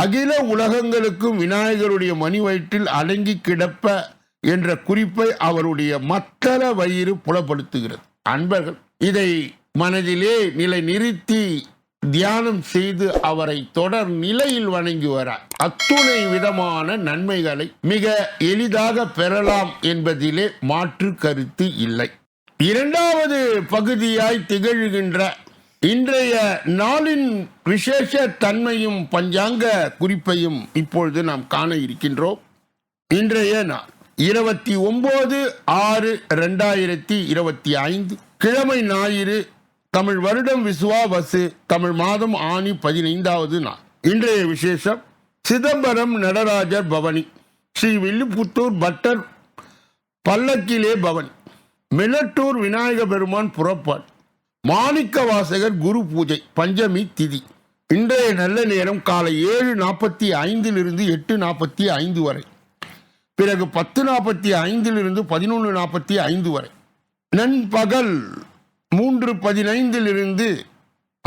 அகில உலகங்களுக்கும் விநாயகருடைய மணி வயிற்றில் அடங்கி கிடப்ப என்ற குறிப்பை அவருடைய மத்தள வயிறு புலப்படுத்துகிறது. அன்பர்கள் இதை மனதிலே நிலை நிறுத்தி தியானம் செய்து அவரை தொடர் நிலையில் வணங்கி வரார். அத்துணை விதமான நன்மைகளை மிக எளிதாக பெறலாம் என்பதிலே மாற்று கருத்து இல்லை. இரண்டாவது பகுதியாய் திகழ்கின்ற இன்றைய நாளின் விசேஷ தன்மையும் பஞ்சாங்க குறிப்பையும் இப்பொழுது நாம் காண இருக்கின்றோம். இன்றைய நாள் இருபத்தி ஒன்பது ஆறு ரெண்டாயிரத்தி இருபத்தி ஐந்து. கிழமை ஞாயிறு தமிழ் வருடம் விசுவா வசு தமிழ் மாதம் ஆணி பதினைந்தாவது நாள். இன்றைய விசேஷம் சிதம்பரம் நடராஜர் பவனி ஸ்ரீ வில்லிபுத்தூர் பட்டர் பல்லக்கிலே பவனி மிளட்டூர் விநாயக பெருமான் புறப்பாடு. மாணிக்க வாசகர் குரு பூஜை பஞ்சமி திதி. இன்றைய நல்ல நேரம் காலை ஏழு நாற்பத்தி ஐந்திலிருந்து எட்டு நாற்பத்தி ஐந்து வரை. பிறகு பத்து நாற்பத்தி ஐந்திலிருந்து பதினொன்று நாற்பத்தி ஐந்து வரை. நண்பகல் மூன்று பதினைந்திலிருந்து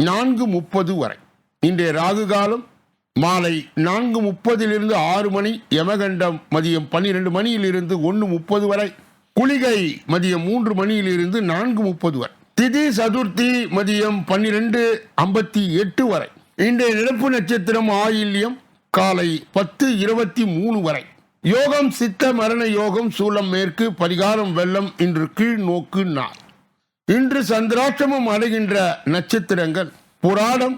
நான்கு முப்பது வரை. இன்றைய ராகு காலம் மாலை நான்கு முப்பதிலிருந்து ஆறு மணி யமகண்டம் மதியம் பன்னிரெண்டு மணியிலிருந்து ஒன்று முப்பது வரை. குளிகை மதியம் மூன்று மணியிலிருந்து நான்கு முப்பது வரை. திதி சதுர்த்தி மதியம் பன்னிரெண்டு ஐம்பத்தி எட்டு வரை. இன்றைய நிரப்பு நட்சத்திரம் ஆயில்யம் காலை பத்து இருபத்தி மூணு வரை. யோகம் சித்த மரண யோகம் சூலம் மேற்கு பரிகாரம் வெள்ளம் இன்று கீழ் நோக்கு நாள். இன்று சந்திராட்சமம் அடைகின்ற நட்சத்திரங்கள் புராடம்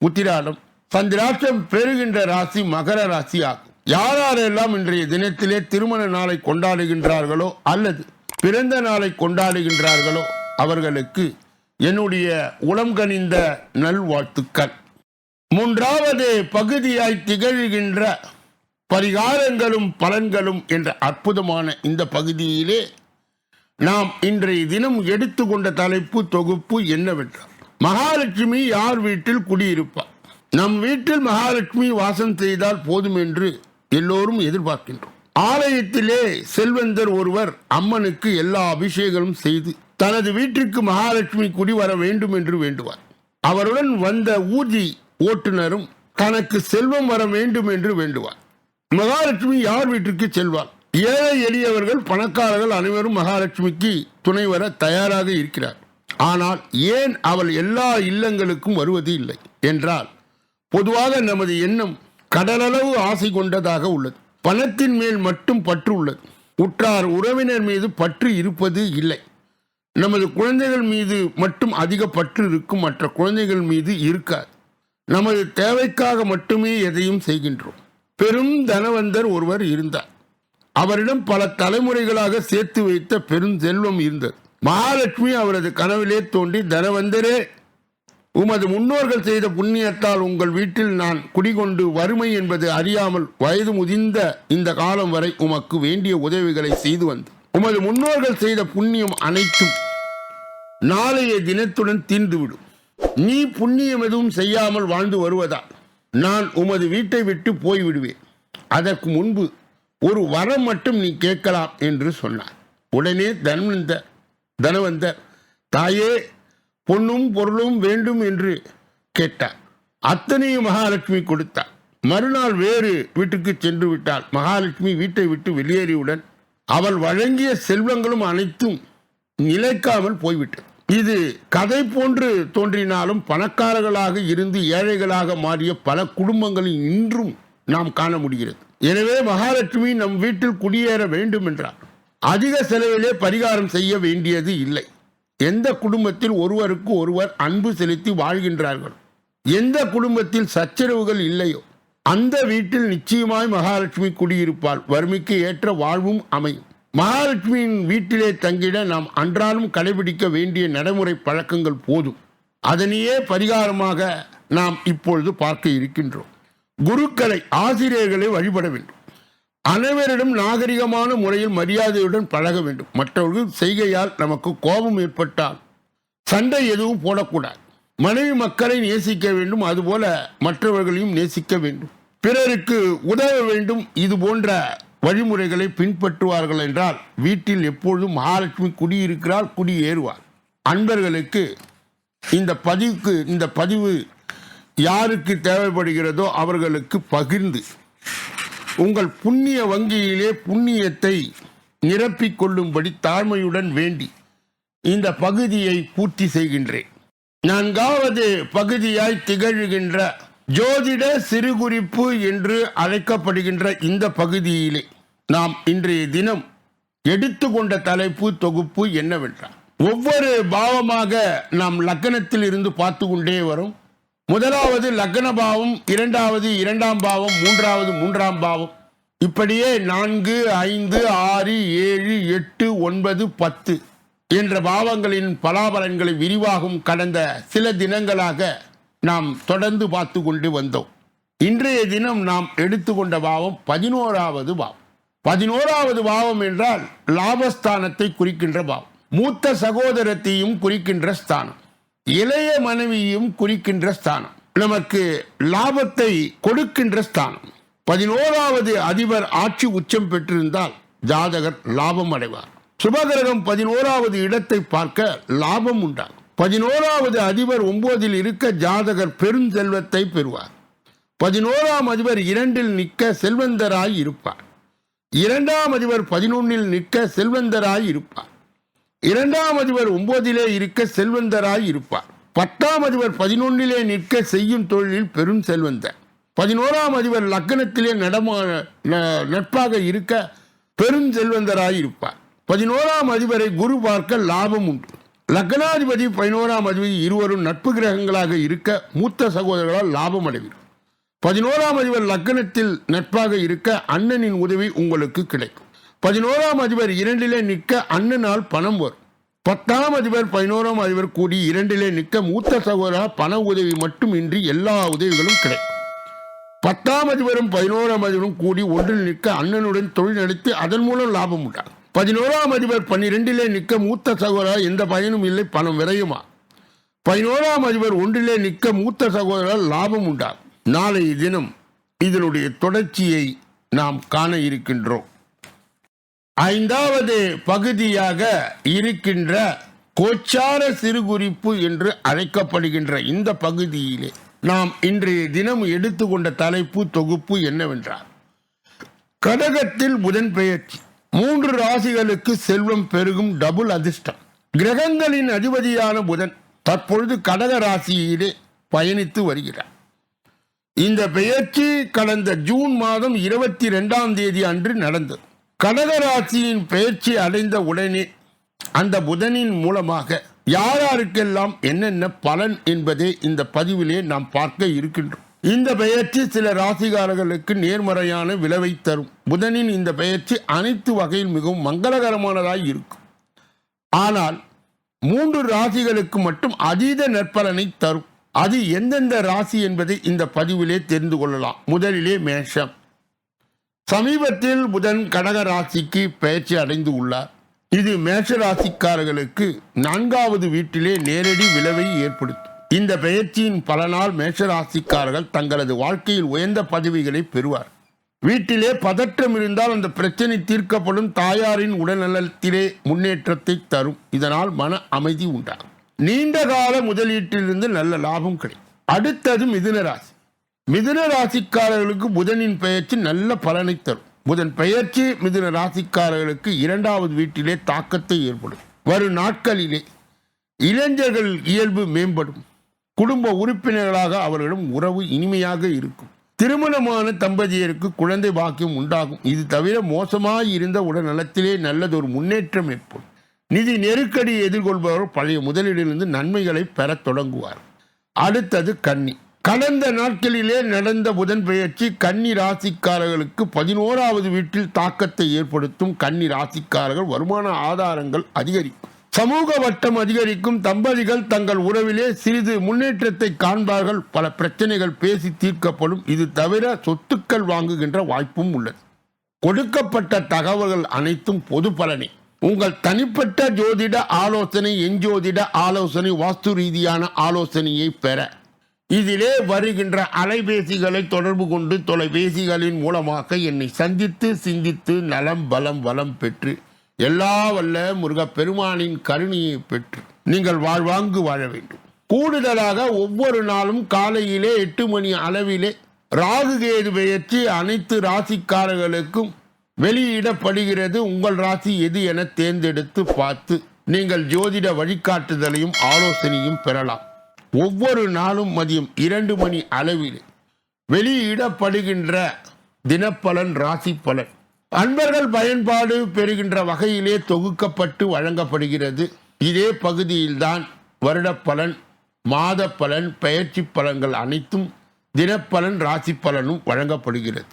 உத்திராடம். சந்திராட்சம் பெறுகின்ற ராசி மகர ராசி ஆகும். யார் யாரெல்லாம் இன்றைய தினத்திலே திருமண நாளை கொண்டாடுகின்றார்களோ அல்லது பிறந்த நாளை கொண்டாடுகின்றார்களோ அவர்களுக்கு என்னுடைய உளம் கனிந்த நல்வாழ்த்துக்கள். மூன்றாவது பகுதியாய் திகழ்கின்ற பரிகாரங்களும் பலன்களும் என்ற அற்புதமான இந்த பகுதியிலே நாம் இன்றைய தினம் எடுத்துக்கொண்ட தலைப்பு தொகுப்பு என்னவென்றால் மகாலட்சுமி யார் வீட்டில் குடியிருப்பார்? நம் வீட்டில் மகாலட்சுமி வாசம் செய்தால் போதும் என்று எல்லோரும் எதிர்பார்க்கின்றோம். ஆலயத்திலே செல்வந்தர் ஒருவர் அம்மனுக்கு எல்லா அபிஷேகமும் செய்து தனது வீட்டிற்கு மகாலட்சுமி குடி வர வேண்டும் என்று வேண்டுவார். அவருடன் வந்த ஊர்தி ஓட்டுநரும் தனக்கு செல்வம் வர வேண்டும் என்று வேண்டுவார். மகாலட்சுமி யார் வீட்டிற்கு செல்வார் ஏழை எளியவர்கள் பணக்காரர்கள் அனைவரும் மகாலட்சுமிக்கு துணை வர தயாராக இருக்கிறார். ஆனால் ஏன் அவள் எல்லா இல்லங்களுக்கும் வருவது இல்லை என்றால் பொதுவாக நமது எண்ணம் கடலளவு ஆசை கொண்டதாக உள்ளது. பணத்தின் மேல் மட்டும் பற்று உள்ளது. உற்றார் உறவினர் மீது பற்று இருப்பது இல்லை. நமது குழந்தைகள் மீது மட்டும் அதிக பற்று இருக்கும் மற்ற குழந்தைகள் மீது இருக்காது. நமது தேவைக்காக மட்டுமே எதையும் செய்கின்றோம். பெரும் தனவந்தர் ஒருவர் இருந்தார். அவரிடம் பல தலைமுறைகளாக சேர்த்து வைத்த பெரும் செல்வம் இருந்தது. மகாலட்சுமி அவரது கனவிலே தோன்றி தனவந்தரே உமது முன்னோர்கள் செய்த புண்ணியத்தால் உங்கள் வீட்டில் நான் குடிகொண்டு வறுமை என்பது அறியாமல் வயது முதிர்ந்த இந்த காலம் வரை உமக்கு வேண்டிய உதவிகளை செய்து வந்து உமது முன்னோர்கள் செய்த புண்ணியம் அனைத்தும் நாளைய தினத்துடன் தீர்ந்துவிடும். நீ புண்ணியம் எதுவும் செய்யாமல் வாழ்ந்து வருவதால் நான் உமது வீட்டை விட்டு போய்விடுவேன். அதற்கு முன்பு ஒரு வரம் மட்டும் நீ கேட்கலாம் என்று சொன்னார். உடனே தன்வந்த தனவந்தர் தாயே பொன்னும் பொருளும் வேண்டும் என்று கேட்டார். அத்தனையும் மகாலட்சுமி கொடுத்தார். மறுநாள் வேறு வீட்டுக்கு சென்று விட்டால் மகாலட்சுமி வீட்டை விட்டு வெளியேறியுடன் அவள் வழங்கிய செல்வங்களும் அனைத்தும் நிலைக்காமல் போய்விட்டது. இது கதை போன்று தோன்றினாலும் பணக்காரர்களாக இருந்து ஏழைகளாக மாறிய பல குடும்பங்களில் இன்றும் நாம் காண முடிகிறது. எனவே மகாலட்சுமி நம் வீட்டில் குடியேற வேண்டும் என்றார் அதிக செலவிலே பரிகாரம் செய்ய வேண்டியது இல்லை. எந்த குடும்பத்தில் ஒருவருக்கு ஒருவர் அன்பு செலுத்தி வாழ்கின்றார்கள்? எந்த குடும்பத்தில் சச்சரவுகள் இல்லையோ? அந்த வீட்டில் நிச்சயமாய் மகாலட்சுமி குடியிருப்பாள். வறுமைக்கு ஏற்ற வாழ்வும் அமையும். மகாலட்சுமியின் வீட்டிலே தங்கிட நாம் அன்றாலும் கடைபிடிக்க வேண்டிய நடைமுறை பழக்கங்கள் போதும். அதனையே பரிகாரமாக நாம் இப்பொழுது பார்க்க இருக்கின்றோம். குருக்களை ஆசிரியர்களை வழிபட வேண்டும். அனைவரிடம் நாகரிகமான முறையில் மரியாதையுடன் பழக வேண்டும். மற்றவர்கள் செய்கையால் நமக்கு கோபம் ஏற்பட்டால் சண்டை எதுவும் போடக்கூடாது. மனைவி மக்களை நேசிக்க வேண்டும். அதுபோல மற்றவர்களையும் நேசிக்க வேண்டும். பிறருக்கு உதவ வேண்டும். இது போன்ற வழிமுறைகளை பின்பற்றுவார்கள் என்றால் வீட்டில் எப்பொழுதும் மகாலட்சுமி குடியிருக்கிறார் குடியேறுவார் அன்பர்களுக்கு இந்த பதிவுக்கு இந்த பதிவு யாருக்கு தேவைப்படுகிறதோ அவர்களுக்கு பகிர்ந்து உங்கள் புண்ணிய வங்கியிலே புண்ணியத்தை நிரப்பிக் கொள்ளும்படி தாழ்மையுடன் வேண்டி இந்த பகுதியை பூர்த்தி செய்கின்றேன். நான்காவது பகுதியாய் திகழ்கின்ற ஜோதிட சிறுகுறிப்பு என்று அழைக்கப்படுகின்ற இந்த பகுதியிலே நாம் இன்றைய தினம் எடுத்துக்கொண்ட தலைப்பு தொகுப்பு என்னவென்றால் ஒவ்வொரு பாவமாக நாம் லக்கணத்தில் இருந்து பார்த்து கொண்டே வரும். முதலாவது லக்ன பாவம் இரண்டாவது இரண்டாம் பாவம் மூன்றாவது மூன்றாம் பாவம். இப்படியே நான்கு ஐந்து ஆறு ஏழு எட்டு ஒன்பது பத்து என்ற பாவங்களின் பலாபலன்களை விரிவாகும் கடந்த சில தினங்களாக நாம் தொடர்ந்து பார்த்து கொண்டு வந்தோம். இன்றைய தினம் நாம் எடுத்துக்கொண்ட பாவம் பதினோராவது பாவம். பதினோராவது பாவம் என்றால் லாபஸ்தானத்தை குறிக்கின்ற பாவம். மூத்த சகோதரத்தையும் குறிக்கின்ற ஸ்தானம். இளைய மனைவியும் குறிக்கின்ற ஸ்தானம். நமக்கு லாபத்தை கொடுக்கின்ற ஸ்தானம். பதினோராவது அதிபர் ஆட்சி உச்சம் பெற்றிருந்தால் ஜாதகர் லாபம் அடைவார். சுபகிரகம் பதினோராவது இடத்தை பார்க்க லாபம் உண்டாகும். பதினோராவது அதிபர் ஒன்பதில் இருக்க ஜாதகர் பெருஞ்செல்வத்தை பெறுவார். பதினோராம் அதிபர் இரண்டில் நிற்க செல்வந்தராய் இருப்பார். இரண்டாம் அதிபர் பதினொன்னில் நிற்க செல்வந்தராய் இருப்பார். இரண்டாம் அதிபர் ஒன்பதிலே இருக்க செல்வந்தராய் இருப்பார். பத்தாம் அதிபர் பதினொன்னிலே நிற்க செய்யும் தொழிலில் பெரும் செல்வந்தர். பதினோராம் அதிபர் லக்கணத்திலே நடமா நட்பாக இருக்க பெரும் செல்வந்தராய் இருப்பார். பதினோராம் அதிபரை குரு பார்க்க லாபம் உண்டு. லக்னாதிபதி பதினோராம் அதிபதி இருவரும் நட்பு கிரகங்களாக இருக்க மூத்த சகோதரர்களால் லாபம் அடைவீர்கள். பதினோராம் அதிபர் லக்னத்தில் நட்பாக இருக்க அண்ணனின் உதவி உங்களுக்கு கிடைக்கும். பதினோராம் அதிபர் இரண்டிலே நிற்க அண்ணனால் பணம் வரும். பத்தாம் அதிபர் பதினோராம் அதிபர் கூடி இரண்டிலே நிற்க மூத்த சகோதரா பண உதவி மட்டுமின்றி எல்லா உதவிகளும் கிடைக்கும். பத்தாம் அதிபரும் பதினோராம் அதிபரும் கூடி ஒன்றில் நிற்க அண்ணனுடன் தொழில் நடத்தி அதன் மூலம் லாபம் உண்டாகும். பதினோராம் அதிபர் பன்னிரெண்டிலே நிற்க மூத்த சகோதரா எந்த பயனும் இல்லை பணம் விரையுமா? பதினோராம் அதிபர் ஒன்றிலே நிற்க மூத்த சகோதரர் லாபம் உண்டாகும். நாளைய தினம் இதனுடைய தொடர்ச்சியை நாம் காண இருக்கின்றோம். ஐந்தாவது பகுதியாக இருக்கின்ற கோச்சார சிறுகுறிப்பு என்று அழைக்கப்படுகின்ற இந்த பகுதியிலே நாம் இன்றைய தினம் எடுத்துக்கொண்ட தலைப்பு தொகுப்பு என்னவென்றால் கடகத்தில் புதன் பெயர்ச்சி. மூன்று ராசிகளுக்கு செல்வம் பெருகும் டபுள் அதிர்ஷ்டம். கிரகங்களின் அதிபதியான புதன் தற்பொழுது கடக ராசியிலே பயணித்து வருகிறார். இந்த பெயர்ச்சி கடந்த ஜூன் மாதம் இருபத்தி ரெண்டாம் தேதி அன்று நடந்தது. கடக ராசியின் பெயர்ச்சி அடைந்த உடனே அந்த புதனின் மூலமாக யார் யாருக்கெல்லாம் என்னென்ன பலன் என்பதை இந்த பதிவிலே நாம் பார்க்க இருக்கின்றோம். இந்த பெயர்ச்சி சில ராசிகாரர்களுக்கு நேர்மறையான விளைவை தரும். புதனின் இந்த பெயர்ச்சி அனைத்து வகையில் மிகவும் மங்களகரமானதாய் இருக்கும். ஆனால் மூன்று ராசிகளுக்கு மட்டும் அதீத நற்பலனை தரும். அது எந்தெந்த ராசி என்பதை இந்த பதிவிலே தெரிந்து கொள்ளலாம். முதலிலே மேஷம். சமீபத்தில் புதன் கடக ராசிக்கு பயிற்சி அடைந்து உள்ளார். இது மேஷ ராசிக்காரர்களுக்கு நான்காவது வீட்டிலே நேரடி விளைவை ஏற்படுத்தும். இந்த பெயர்ச்சியின் பலனால் மேஷ ராசிக்காரர்கள் தங்களது வாழ்க்கையில் உயர்ந்த பதவிகளை பெறுவார். வீட்டிலே பதற்றம் இருந்தால் அந்த பிரச்சனை தீர்க்கப்படும் தாயாரின் உடல்நலத்திலே முன்னேற்றத்தை தரும். இதனால் மன அமைதி உண்டாகும். நீண்ட கால முதலீட்டிலிருந்து நல்ல லாபம் கிடைக்கும். அடுத்தது மிதுன ராசி. மிதுன ராசிக்காரர்களுக்கு புதனின் பெயர்ச்சி நல்ல பலனை தரும். புதன் பெயர்ச்சி மிதுன ராசிக்காரர்களுக்கு இரண்டாவது வீட்டிலே தாக்கத்தை ஏற்படும். வரும் நாட்களிலே இளைஞர்கள் இயல்பு மேம்படும். குடும்ப உறுப்பினர்களாக அவர்களிடம் உறவு இனிமையாக இருக்கும். திருமணமான தம்பதியருக்கு குழந்தை பாக்கியம் உண்டாகும். இது தவிர மோசமாய் இருந்த உடல்நலத்திலே நல்லதொரு முன்னேற்றம் ஏற்படும். நிதி நெருக்கடியை எதிர்கொள்பவர் பழைய முதலீடிலிருந்து நன்மைகளை பெறத் தொடங்குவார். அடுத்தது கன்னி. கடந்த நாட்களிலே நடந்த புதன் பெயர்ச்சி கன்னி ராசிக்காரர்களுக்கு பதினோராவது வீட்டில் தாக்கத்தை ஏற்படுத்தும் கன்னி ராசிக்காரர்கள் வருமான ஆதாரங்கள் அதிகரிக்கும். சமூக வட்டம் அதிகரிக்கும். தம்பதிகள் தங்கள் உறவிலே சிறிது முன்னேற்றத்தை காண்பார்கள். பல பிரச்சனைகள் பேசி தீர்க்கப்படும். இது தவிர சொத்துக்கள் வாங்குகின்ற வாய்ப்பும் உள்ளது. கொடுக்கப்பட்ட தகவல்கள் அனைத்தும் பொது பலனே. உங்கள் தனிப்பட்ட ஜோதிட ஆலோசனை எஞ்சோதிட ஆலோசனை வாஸ்து ரீதியான ஆலோசனையை பெற. இதிலே வருகின்ற அலைபேசிகளை தொடர்பு கொண்டு தொலைபேசிகளின் மூலமாக என்னை சந்தித்து சிந்தித்து நலம் பலம் வளம் பெற்று எல்லா வல்ல முருகப்பெருமானின் கருணையை பெற்று நீங்கள் வாழ்வாங்கு வாழ வேண்டும். கூடுதலாக ஒவ்வொரு நாளும் காலையிலே எட்டு மணி அளவிலே ராகு கேது பெயர்ச்சி அனைத்து ராசிக்காரர்களுக்கும் வெளியிடப்படுகிறது உங்கள் ராசி எது என தேர்ந்தெடுத்து பார்த்து நீங்கள் ஜோதிட வழிகாட்டுதலையும் ஆலோசனையும் பெறலாம். ஒவ்வொரு நாளும் மதியம் இரண்டு மணி அளவில் வெளியிடப்படுகின்ற தினப்பலன் ராசி பலன். அன்பர்கள் பயன்பாடு பெறுகின்ற வகையிலே தொகுக்கப்பட்டு வழங்கப்படுகிறது. இதே பகுதியில்தான் வருடப்பலன் மாத பலன் பெயர்ச்சி பலன்கள் அனைத்தும் தினப்பலன் ராசி பலனும் வழங்கப்படுகிறது.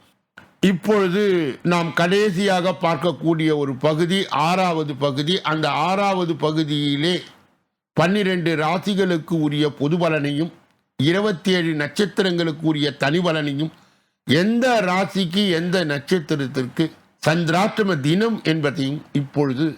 இப்பொழுது நாம் கடைசியாக பார்க்கக்கூடிய ஒரு பகுதி ஆறாவது பகுதி. அந்த ஆறாவது பகுதியிலே பன்னிரண்டு ராசிகளுக்கு உரிய பொது பலனையும் இருபத்தி ஏழு நட்சத்திரங்களுக்கு உரிய தனி பலனையும் எந்த ராசிக்கு எந்த நட்சத்திரத்திற்கு சந்திராஷ்டம தினம் என்பதையும் இப்பொழுது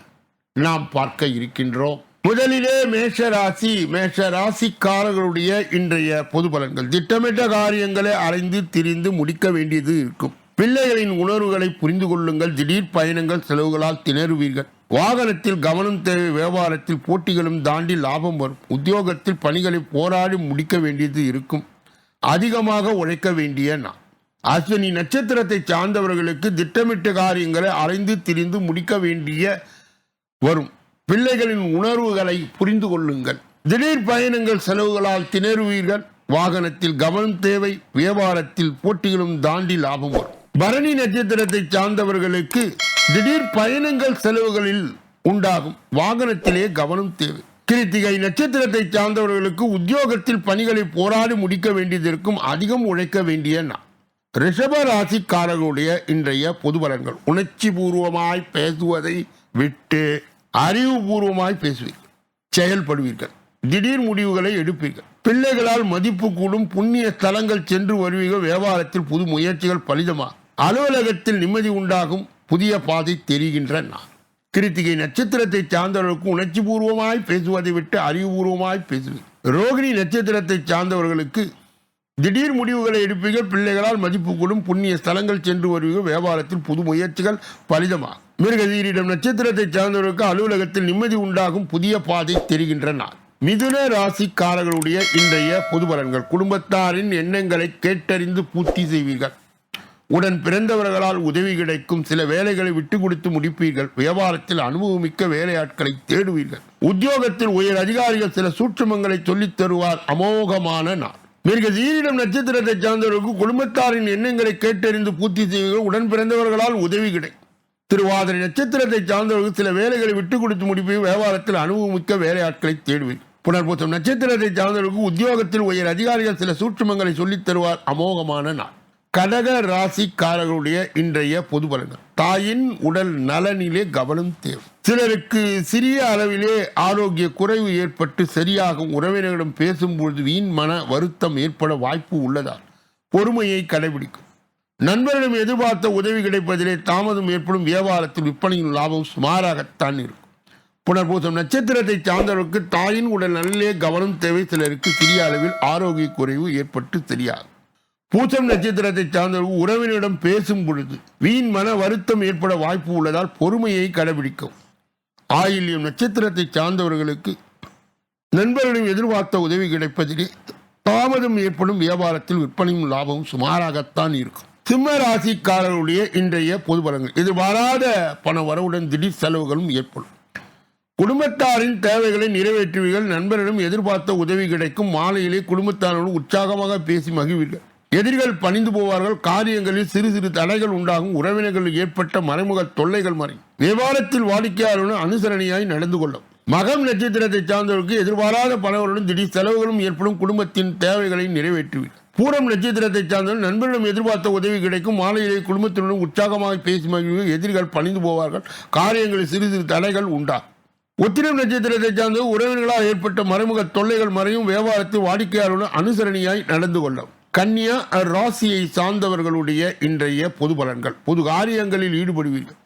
நாம் பார்க்க இருக்கின்றோம். முதலிலே மேஷ ராசி மேஷ ராசிக்காரர்களுடைய இன்றைய பொது பலன்கள். திட்டமிட்ட காரியங்களை அலைந்து திரிந்து முடிக்க வேண்டியது இருக்கும். பிள்ளைகளின் உணர்வுகளை புரிந்து கொள்ளுங்கள். திடீர் பயணங்கள் செலவுகளால் திணறுவீர்கள். வாகனத்தில் கவனம் தேவை வியாபாரத்தில் போட்டிகளும் தாண்டி லாபம் வரும். உத்தியோகத்தில் பணிகளை போராடி முடிக்க வேண்டியது இருக்கும். அதிகமாக உழைக்க வேண்டிய நான் அஸ்வினி நட்சத்திரத்தை சார்ந்தவர்களுக்கு திட்டமிட்ட காரியங்களை அலைந்து திரிந்து முடிக்க வேண்டிய வரும். பிள்ளைகளின் உணர்வுகளை புரிந்து கொள்ளுங்கள். திடீர் பயணங்கள் செலவுகளால் திணறுவீர்கள். வாகனத்தில் கவனம் தேவை வியாபாரத்தில் போட்டிகளும் தாண்டி லாபம் வரும். பரணி நட்சத்திரத்தை சார்ந்தவர்களுக்கு திடீர் பயணங்கள் செலவுகளில் உண்டாகும். வாகனத்திலே கவனம் தேவை. கிருத்திகை நட்சத்திரத்தை சார்ந்தவர்களுக்கு உத்தியோகத்தில் பணிகளை போராடி முடிக்க வேண்டியதற்கும் அதிகம் உழைக்க வேண்டிய நான் ரிஷப ராசிக்காரர்களுடைய இன்றைய பொது பலன்கள். உணர்ச்சி பூர்வமாய் பேசுவதை விட்டு அறிவுபூர்வமாய் பேசுவீர்கள். செயல்படுவீர்கள். திடீர் முடிவுகளை எடுப்பீர்கள். பிள்ளைகளால் மதிப்பு கூடும் புண்ணிய ஸ்தலங்கள் சென்று வருவீர்கள். வியாபாரத்தில் புது முயற்சிகள் பலிதமாக அலுவலகத்தில் நிம்மதி உண்டாகும் புதிய பாதை தெரிகின்ற நான் கிருத்திகை நட்சத்திரத்தை சார்ந்தவர்களுக்கு உணர்ச்சி பூர்வமாய் பேசுவதை விட்டு அறிவுபூர்வமாய் பேசுவேன் ரோகிணி நட்சத்திரத்தை சார்ந்தவர்களுக்கு திடீர் முடிவுகளை எடுப்பீர்கள். பிள்ளைகளால் மதிப்பு கூடும் புண்ணிய ஸ்தலங்கள் சென்று வருவீர்கள். வியாபாரத்தில் புது முயற்சிகள் பலிதமாகும். மிருகதீரிடம் நட்சத்திரத்தை சார்ந்தவர்களுக்கு அலுவலகத்தில் நிம்மதி உண்டாகும் புதிய பாதை தெரிகின்ற நாள். மிதுன ராசிக்காரர்களுடைய இன்றைய பொது பலன்கள். குடும்பத்தாரின் எண்ணங்களை கேட்டறிந்து பூர்த்தி செய்வீர்கள். உடன் பிறந்தவர்களால் உதவி கிடைக்கும் சில வேலைகளை விட்டு கொடுத்து முடிப்பீர்கள். வியாபாரத்தில் அனுபவமிக்க வேலையாட்களை தேடுவீர்கள். உத்தியோகத்தில் உயர் அதிகாரிகள் சில சூட்சுமங்களை சொல்லித் தருவார். அமோகமான நாள். மிக ஜீரிடம் நட்சத்திரத்தை சார்ந்தவர்களுக்கு குடும்பத்தாரின் எண்ணங்களை கேட்டறிந்து பூர்த்தி செய்வீர்கள். உடன் பிறந்தவர்களால் உதவி கிடைக்கும். திருவாதிரை நட்சத்திரத்தை சார்ந்தவர்கள் சில வேலைகளை விட்டு கொடுத்து முடிப்பீர்கள். வியாபாரத்தில் அனுபவமிக்க வேலையாட்களை தேடுவீர்கள். புனர்பூசம் நட்சத்திரத்தை சார்ந்தவர்களுக்கு உத்தியோகத்தில் உயர் அதிகாரிகள் சில சூட்சுமங்களை சொல்லித் தருவார். அமோகமான நாள். கடக ராசிக்காரர்களுடைய இன்றைய பொது பலன்கள். தாயின் உடல் நலனிலே கவனம் தேவை. சிலருக்கு சிறிய அளவிலே ஆரோக்கிய குறைவு ஏற்பட்டு சரியாகும் உறவினர்களிடம் பேசும்பொழுது வீண் மன வருத்தம் ஏற்பட வாய்ப்பு உள்ளதால் பொறுமையை கடைபிடிக்கும். நண்பர்களிடம் எதிர்பார்த்த உதவி கிடைப்பதிலே தாமதம் ஏற்படும் வியாபாரத்தில் விற்பனையின் லாபம் சுமாராகத்தான் இருக்கும். புனர்பூசம் நட்சத்திரத்தை சார்ந்தவர்களுக்கு தாயின் உடல் நலிலே கவனம் தேவை. சிலருக்கு சிறிய அளவில் ஆரோக்கிய குறைவு ஏற்பட்டு சரியாகும். பூசம் நட்சத்திரத்தை சார்ந்தவர்கள் உறவினரிடம் பேசும் பொழுது வீண் மன வருத்தம் ஏற்பட வாய்ப்பு உள்ளதால் பொறுமையை கடைபிடிக்கும். ஆயில்யம் நட்சத்திரத்தை சார்ந்தவர்களுக்கு நண்பர்களிடம் எதிர்பார்த்த உதவி கிடைப்பதிலே தாமதம் ஏற்படும் வியாபாரத்தில் விற்பனையும் லாபமும் சுமாராகத்தான் இருக்கும். சிம்ம ராசிக்காரர்களுடைய இன்றைய பொது பலன்கள். எதிர்பாராத பண வரவுடன் திடீர் செலவுகளும் ஏற்படும். குடும்பத்தாரின் தேவைகளை நிறைவேற்றுவீர்கள். நண்பரிடம் எதிர்பார்த்த உதவி கிடைக்கும். மாலையிலே குடும்பத்தாரோடு உற்சாகமாக பேசி மகிழ்வீர்கள். எதிரிகள் பணிந்து போவார்கள் காரியங்களில் சிறு சிறு தடைகள் உண்டாகும் உறவினர்களில் ஏற்பட்ட மறைமுக தொல்லைகள் மறை. வியாபாரத்தில் வாடிக்கையாளருடன் அனுசரணையாய் நடந்து கொள்ளும். மகம் நட்சத்திரத்தை சார்ந்தவர்களுக்கு எதிர்பாராத பணவருடன் திடீர் செலவுகளும் ஏற்படும் குடும்பத்தின் தேவைகளை நிறைவேற்றுவீர்கள் பூரம் நட்சத்திரத்தை சார்ந்தவர்கள் நண்பரிடம் எதிர்பார்த்த உதவி கிடைக்கும் மாலையிலே குடும்பத்தினுடன் உற்சாகமாக பேசி மகிழ்வு எதிரிகள் பணிந்து போவார்கள் காரியங்களில் சிறு சிறு தடைகள் உண்டாகும். உத்திரம் நட்சத்திரத்தை சார்ந்த உறவினர்களால் ஏற்பட்ட மறைமுக தொல்லைகள் மறையும் வியாபாரத்தில் வாடிக்கையாளருடன் அனுசரணையாய் நடந்து கொள்ளும். கன்னியா ராசியை சார்ந்தவர்களுடைய இன்றைய பொது பலன்கள். பொது காரியங்களில் ஈடுபடுவீர்கள்.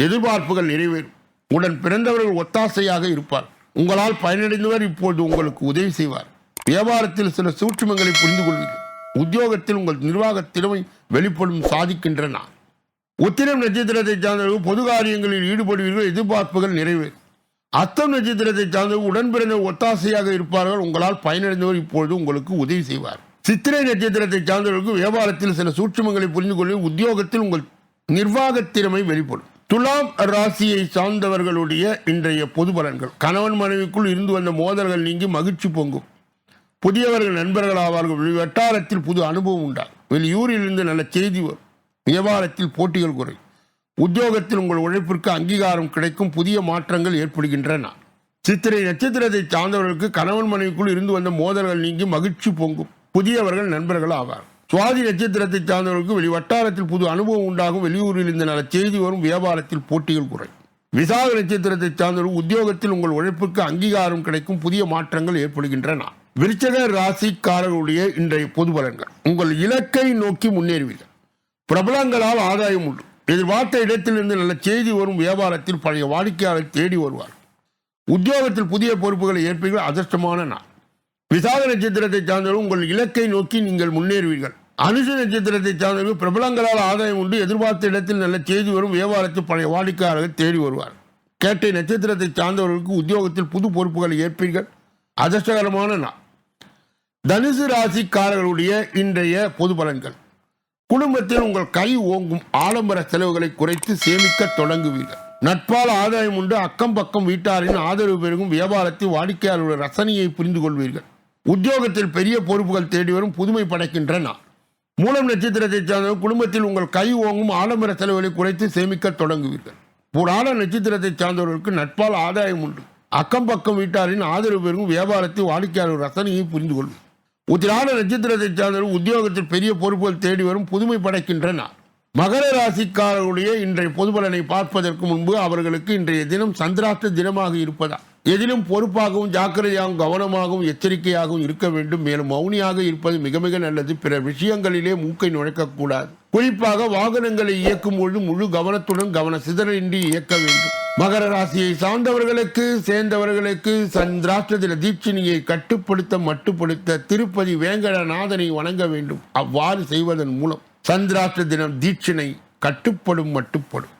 எதிர்பார்ப்புகள் நிறைவேறும். உடன் பிறந்தவர்கள் ஒத்தாசையாக இருப்பார். உங்களால் பயனடைந்தவர் இப்பொழுது உங்களுக்கு உதவி செய்வார். வியாபாரத்தில் சில சூற்றுமங்களை புரிந்து கொள்வீர்கள். உத்தியோகத்தில் உங்கள் நிர்வாக திறமை வெளிப்படும் சாதிக்கின்றன. உத்திரம் நட்சத்திரத்தை சார்ந்தவர்கள் பொது காரியங்களில் ஈடுபடுவீர்கள். எதிர்பார்ப்புகள் நிறைவேறும். அத்தம் நட்சத்திரத்தை சார்ந்தவர்கள் உடன் பிறந்த ஒத்தாசையாக இருப்பார்கள். உங்களால் பயனடைந்தவர் இப்பொழுது உங்களுக்கு உதவி செய்வார். சித்திரை நட்சத்திரத்தை சார்ந்தவர்களுக்கு வியாபாரத்தில் சில சூட்சமங்களை புரிந்து கொள்ள உத்தியோகத்தில் உங்கள் நிர்வாக திறமை வெளிப்படும். துலாம் ராசியை சார்ந்தவர்களுடைய இன்றைய பொது பலன்கள். கணவன் மனைவிக்குள் இருந்து வந்த மோதல்கள் நீங்கி மகிழ்ச்சி பொங்கும். புதியவர்கள் நண்பர்கள் ஆவார்கள். வட்டாரத்தில் புது அனுபவம் உண்டாகும். வெளியூரிலிருந்து நல்ல செய்தி வரும். வியாபாரத்தில் போட்டிகள் குறையும். உத்தியோகத்தில் உங்கள் உழைப்பிற்கு அங்கீகாரம் கிடைக்கும். புதிய மாற்றங்கள் ஏற்படுகின்றன. சித்திரை நட்சத்திரத்தை சார்ந்தவர்களுக்கு கணவன் மனைவிக்குள் இருந்து வந்த மோதல்கள் நீங்கி மகிழ்ச்சி பொங்கும். புதியவர்கள் நண்பர்கள் ஆவார். சுவாதி நட்சத்திரத்தை சார்ந்தவர்களுக்கு வெளி வட்டாரத்தில் புது அனுபவம் உண்டாகும். வெளியூரில் இந்த நல்ல செய்தி வரும். வியாபாரத்தில் போட்டிகள் குறையும். விசாக நட்சத்திரத்தை சார்ந்தவர்கள் உத்தியோகத்தில் உங்கள் உழைப்புக்கு அங்கீகாரம் கிடைக்கும். புதிய மாற்றங்கள் ஏற்படுகின்றன. விருச்சக ராசிக்காரர்களுடைய இன்றைய பொது பலன்கள். உங்கள் இலக்கை நோக்கி முன்னேறுவீர்கள். பிரபலங்களால் ஆதாயம் உண்டு. எதிர்பார்த்த இடத்திலிருந்து நல்ல செய்தி வரும். வியாபாரத்தில் பழைய வாடிக்கையாளர் தேடி வருவார். உத்தியோகத்தில் புதிய பொறுப்புகளை ஏற்பீர்கள். அதிர்ஷ்டமான நாள். விசாக நட்சத்திரத்தை சார்ந்தவர்கள் உங்கள் இலக்கை நோக்கி நீங்கள் முன்னேறுவீர்கள். அனுச நட்சத்திரத்தை சார்ந்தவர்கள் பிரபலங்களால் ஆதாயம் உண்டு. எதிர்பார்த்த இடத்தில் நல்ல செய்தி வரும். வியாபாரத்தில் பழைய வாடிக்கையாளர்கள் தேடி வருவார் கேட்டை நட்சத்திரத்தை சார்ந்தவர்களுக்கு உத்தியோகத்தில் புது பொறுப்புகளை ஏற்பீர்கள். அதிர்ஷ்டகரமான நாள். தனுசு ராசிக்காரர்களுடைய இன்றைய பொது பலன்கள். குடும்பத்தில் உங்கள் கை ஓங்கும் ஆடம்பர செலவுகளை குறைத்து சேமிக்க தொடங்குவீர்கள். நட்பால் ஆதாயம் உண்டு. அக்கம் பக்கம் வீட்டாரின் ஆதரவு பெருகும். வியாபாரத்தில் வாடிக்கையாளருடைய ரசனையை புரிந்து கொள்வீர்கள் உத்தியோகத்தில் பெரிய பொறுப்புகள் தேடி வரும் புதுமை படைக்கின்றன. மூலம் நட்சத்திரத்தை சார்ந்த குடும்பத்தில் உங்கள் கை ஓங்கும் ஆடம்பர செலவுகளை குறைத்து சேமிக்க தொடங்குவீர்கள். புராண நட்சத்திரத்தை சார்ந்தவர்களுக்கு நட்பால் ஆதாயம் உண்டு. அக்கம் பக்கம் வீட்டாரின் ஆதரவு பெருகும் வியாபாரத்தை வாடிக்கையாளர் ரசனையை புரிந்து கொள்ளும். உத்திராட நட்சத்திரத்தை சார்ந்தவர்கள் உத்தியோகத்தில் பெரிய பொறுப்புகள் தேடி வரும் புதுமை படைக்கின்றன. மகர ராசிக்காரர்களுடைய இன்றைய பொதுபலனை பார்ப்பதற்கு முன்பு அவர்களுக்கு இன்றைய தினம் சந்திராஷ்ட தினமாக இருப்பதா? எதிலும் பொறுப்பாகவும் ஜாக்கிரதையாகவும் கவனமாகவும் எச்சரிக்கையாகவும் இருக்க வேண்டும். மேலும் மௌனியாக இருப்பது மிக மிக நல்லது. பிற விஷயங்களிலே மூக்கை நுழைக்கக்கூடாது. குறிப்பாக வாகனங்களை இயக்கும் பொழுது முழு கவனத்துடன் கவன சிதறின்றி இயக்க வேண்டும். மகர ராசியை சார்ந்தவர்களுக்கு சேர்ந்தவர்களுக்கு சந்திராஷ்டிர தீட்சிணியை கட்டுப்படுத்த மட்டுப்படுத்த திருப்பதி வேங்கடநாதனை வணங்க வேண்டும். அவ்வாறு செய்வதன் மூலம் சந்திராஷ்டிர தினம் தீட்சிணை கட்டுப்படும் மட்டுப்படும்.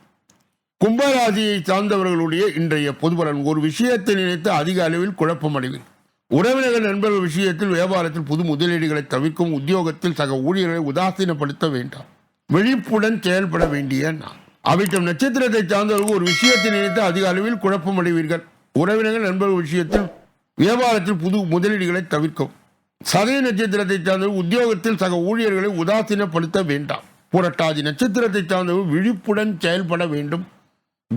கும்பராசியை சார்ந்தவர்களுடைய இன்றைய பொதுபலன். ஒரு விஷயத்தை நினைத்து அதிக அளவில் குழப்பம் அடைவில் உறவினர்கள் நண்பர்கள் விஷயத்தில் வியாபாரத்தில் புது முதலீடுகளை தவிர்க்கும் உத்தியோகத்தில் சக ஊழியர்களை உதாசீனப்படுத்த வேண்டாம். விழிப்புடன் செயல்பட வேண்டிய நான் அவிட்டம் நட்சத்திரத்தை சார்ந்தவர்கள் ஒரு விஷயத்தை நினைத்து அதிக அளவில் குழப்பம் அடைவீர்கள் உறவினர்கள் நண்பர்கள் விஷயத்தில் வியாபாரத்தில் புது முதலீடுகளை தவிர்க்கும். சதய நட்சத்திரத்தை சார்ந்தவர்கள் உத்தியோகத்தில் சக ஊழியர்களை உதாசீனப்படுத்த வேண்டாம். புரட்டாதி நட்சத்திரத்தை சார்ந்தவர்கள் விழிப்புடன் செயல்பட வேண்டும்.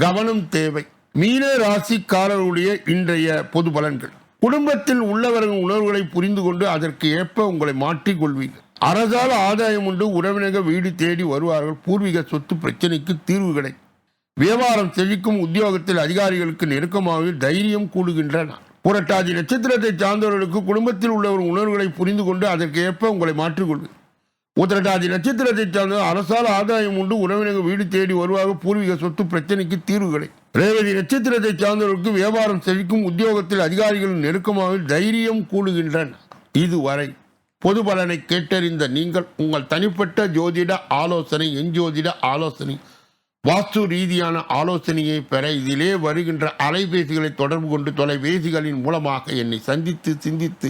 கவனம் தேவை. மீன ராசிக்காரருடைய இன்றைய பொது பலன்கள். குடும்பத்தில் உள்ளவர்கள் உணர்வுகளை புரிந்து கொண்டு அதற்கு ஏற்ப உங்களை மாற்றிக்கொள்வீர்கள் அரசால் ஆதாயம் உண்டு உறவினர்கள் வீடு தேடி வருவார்கள். பூர்வீக சொத்து பிரச்சனைக்கு தீர்வு கிடைக்கும். வியாபாரம் செழிக்கும் உத்தியோகத்தில் அதிகாரிகளுக்கு நெருக்கமாக தைரியம் கூடுகின்றன. புரட்டாதி நட்சத்திரத்தை சார்ந்தவர்களுக்கு குடும்பத்தில் உள்ளவர் உணர்வுகளை புரிந்து கொண்டு அதற்கு ஏற்ப உங்களை மாற்றிக்கொள்வீர்கள் உத்திரட்டாதி நட்சத்திரத்தை சார்ந்த அரசால் ஆதாயம் உண்டு. உறவினர்கள் வீடு தேடி வருவாக பூர்வீக சொத்து பிரச்சனைக்கு தீர்வுகளை. ரேவதி நட்சத்திரத்தை சார்ந்தவர்களுக்கு வியாபாரம் செழிக்கும். உத்தியோகத்தில் அதிகாரிகள் நெருக்கமாக தைரியம் கூடுகின்றன. இதுவரை பொது பலனை கேட்டறிந்த நீங்கள் உங்கள் தனிப்பட்ட ஜோதிட ஆலோசனை எஞ்சோதிட ஆலோசனை வாஸ்து ரீதியான ஆலோசனையை பெற இதிலே வருகின்ற அலைபேசிகளை தொடர்பு கொண்டு தொலைபேசிகளின் மூலமாக என்னை சந்தித்து சிந்தித்து